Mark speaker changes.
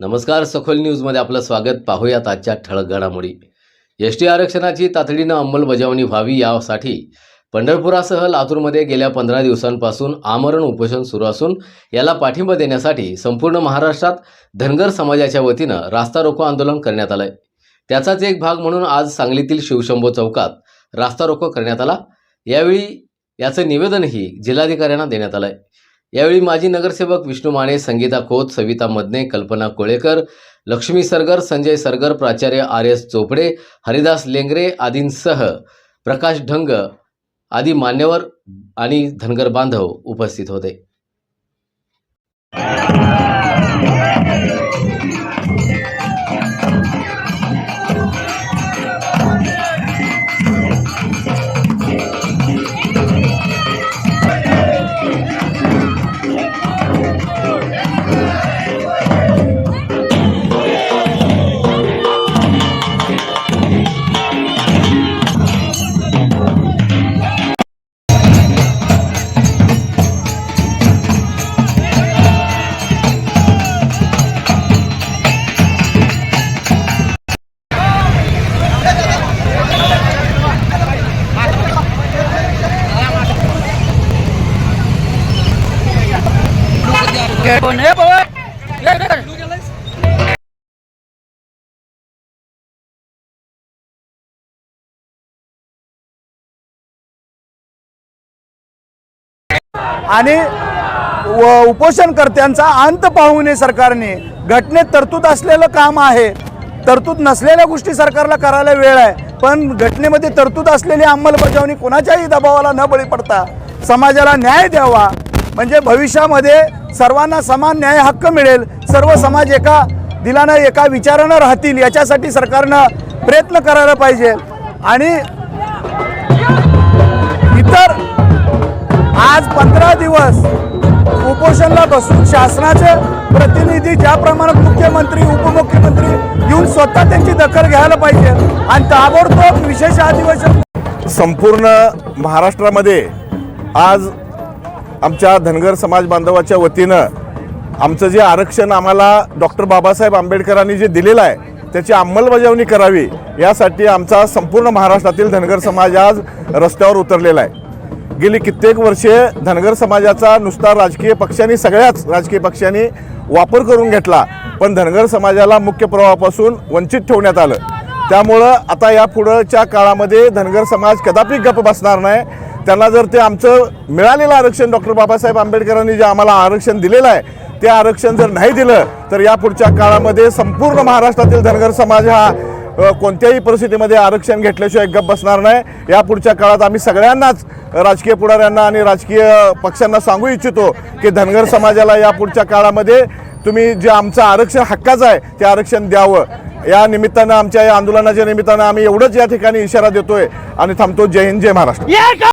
Speaker 1: नमस्कार सखोल न्यूजमध्ये आपलं स्वागत. पाहूयात आजच्या ठळक घडामोडी. एस टी आरक्षणाची तातडीनं अंमलबजावणी व्हावी यासाठी पंढरपुरासह लातूरमध्ये गेल्या पंधरा दिवसांपासून आमरण उपोषण सुरू असून याला पाठिंबा देण्यासाठी संपूर्ण महाराष्ट्रात धनगर समाजाच्या वतीनं रास्ता रोको आंदोलन करण्यात आलंय. त्याचाच एक भाग म्हणून आज सांगलीतील शिवशंभो चौकात रास्ता रोको करण्यात आला. यावेळी याचं निवेदनही जिल्हाधिकाऱ्यांना देण्यात आलं आहे यावेळी माजी नगरसेवक विष्णू माने संगीता खोत सविता मदने कल्पना कोळेकर लक्ष्मी सरगर संजय सरगर प्राचार्य आर एस चोपडे हरिदास लेंगरे आदींसह प्रकाश ढंग आदी मान्यवर आणि धनगर बांधव उपस्थित होते.
Speaker 2: आणि व उपोषणकर्त्यांचा अंत पाहू नये सरकारने. घटनेत तरतूद असलेलं काम आहे. तरतूद नसलेल्या गोष्टी सरकारला करायला वेळ आहे. पण घटनेमध्ये तरतूद असलेली अंमलबजावणी कोणाच्याही दबावाला न बळी पडता समाजाला न्याय द्यावा. म्हणजे भविष्यामध्ये सर्वांना समान न्याय हक्क मिळेल. सर्व समाज एका दिलानं एका विचारानं राहतील. याच्यासाठी सरकारनं प्रयत्न करायला पाहिजे. आणि इतर आज पंधरा दिवस उपोषणला बसून शासनाचे प्रतिनिधी ज्या प्रमाणात मुख्यमंत्री उपमुख्यमंत्री येऊन स्वतः त्यांची दखल घ्यायला पाहिजे. आणि ताबडतोब विशेष अधिवेशन
Speaker 3: संपूर्ण महाराष्ट्रामध्ये आज आमच्या धनगर समाज बांधवाच्या वतीनं आमचं जे आरक्षण आम्हाला डॉक्टर बाबासाहेब आंबेडकरांनी जे दिलेलं आहे त्याची अंमलबजावणी करावी यासाठी आमचा संपूर्ण महाराष्ट्रातील धनगर समाज आज रस्त्यावर उतरलेला आहे. गेली कित्येक वर्षे धनगर समाजाचा नुसता राजकीय पक्षांनी सगळ्याच राजकीय पक्षांनी वापर करून घेतला पण धनगर समाजाला मुख्य प्रवाहापासून वंचित ठेवण्यात आलं. त्यामुळं आता या पुढच्या काळामध्ये धनगर समाज कदापि गप्प बसणार नाही. त्यांना जर ते आमचं मिळालेलं आरक्षण डॉक्टर बाबासाहेब आंबेडकरांनी जे आम्हाला आरक्षण दिलेलं आहे ते आरक्षण जर नाही दिलं तर या पुढच्या काळामध्ये संपूर्ण महाराष्ट्रातील धनगर समाज हा कोणत्याही परिस्थितीमध्ये आरक्षण घेतल्याशिवाय गप्प बसणार नाही. या पुढच्या काळात आम्ही सगळ्यांनाच राजकीय पुढाऱ्यांना आणि राजकीय पक्षांना सांगू इच्छितो की धनगर समाजाला या पुढच्या काळामध्ये तुम्ही जे आमचं आरक्षण हक्काचं आहे ते आरक्षण द्यावं. या निमित्तानं आमच्या या आंदोलनाच्या निमित्तानं आम्ही एवढंच या ठिकाणी इशारा देतोय आणि थांबतो. जय हिंद जय महाराष्ट्र.